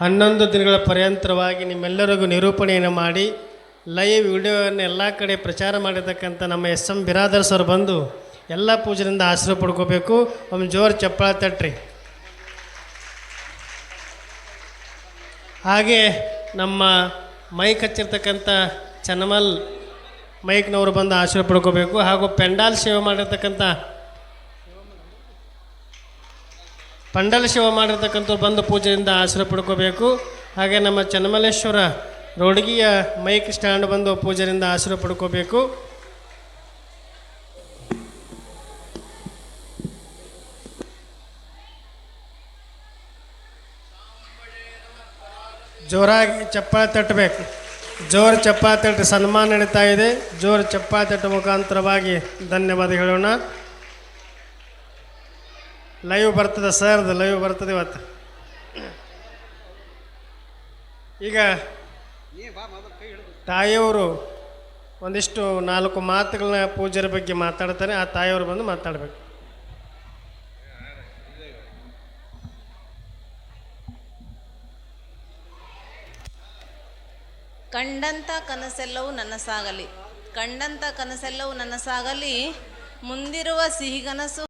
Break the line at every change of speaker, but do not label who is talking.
ಹನ್ನೊಂದು ದಿನಗಳ ಪರ್ಯಂತರವಾಗಿ ನಿಮ್ಮೆಲ್ಲರಿಗೂ ನಿರೂಪಣೆಯನ್ನು ಮಾಡಿ ಲೈವ್ ವಿಡಿಯೋವನ್ನು ಎಲ್ಲ ಕಡೆ ಪ್ರಚಾರ ಮಾಡಿರ್ತಕ್ಕಂಥ ನಮ್ಮ ಎಸ್ ಎಂ ಬಿರಾದರ್ಸ್ ಅವರು ಬಂದು ಎಲ್ಲ ಪೂಜೆಯಿಂದ ಆಶೀರ್ವ ಪಡ್ಕೋಬೇಕು. ಒಮ್ಮೆ ಜೋರು ಚಪ್ಪಾಳ ತಟ್ರಿ. ಹಾಗೆ ನಮ್ಮ ಮೈಕ್ ಹಚ್ಚಿರ್ತಕ್ಕಂಥ ಚನ್ನಮಲ್ ಮೈಕ್ನವರು ಬಂದು ಆಶೀರ್ವ ಪಡ್ಕೋಬೇಕು. ಹಾಗೂ ಪೆಂಡಾಲ್ ಸೇವೆ ಮಾಡಿರ್ತಕ್ಕಂಥ ಪಂಡಲ ಶಿವ ಮಾಡಿರ್ತಕ್ಕಂಥವ್ರು ಬಂದು ಪೂಜೆಯಿಂದ ಆಶ್ರಯ ಪಡ್ಕೋಬೇಕು. ಹಾಗೆ ನಮ್ಮ ಚನ್ನಮಲ್ಲೇಶ್ವರ ರೋಡ್ಗಿಯ ಮೈಕ್ ಸ್ಟ್ಯಾಂಡ್ ಬಂದು ಪೂಜೆಯಿಂದ ಆಶ್ರಯ ಪಡ್ಕೋಬೇಕು. ಜೋರಾಗಿ ಚಪ್ಪಾಳೆ ತಟ್ಟಬೇಕು. ಜೋರು ಚಪ್ಪಾಳೆ ತಟ್ಟು ಸನ್ಮಾನ ನಡೀತಾ ಇದೆ. ಜೋರು ಚಪ್ಪಾಳೆ ತಟ್ಟು ಮುಖಾಂತರವಾಗಿ ಧನ್ಯವಾದ ಲೈವ್ ಬರ್ತದೆ ಸರ್ದು ಲೈವ್ ಬರ್ತದೆ ಇವತ್ತು. ಈಗ ತಾಯಿಯವರು ಒಂದಿಷ್ಟು ನಾಲ್ಕು ಮಾತುಗಳನ್ನ ಪೂಜೆಯ ಬಗ್ಗೆ ಮಾತಾಡ್ತಾರೆ, ಆ ತಾಯಿಯವರು ಬಂದು ಮಾತಾಡಬೇಕು.
ಕಂಡಂಥ ಕನಸೆಲ್ಲವೂ ನನಸಾಗಲಿ ಸಾಗಲಿ ಕಂಡಂಥ ಕನಸೆಲ್ಲವೂ ನನಸಾಗಲಿ ಸಾಗಲಿ ಮುಂದಿರುವ ಸಿಹಿಗನಸು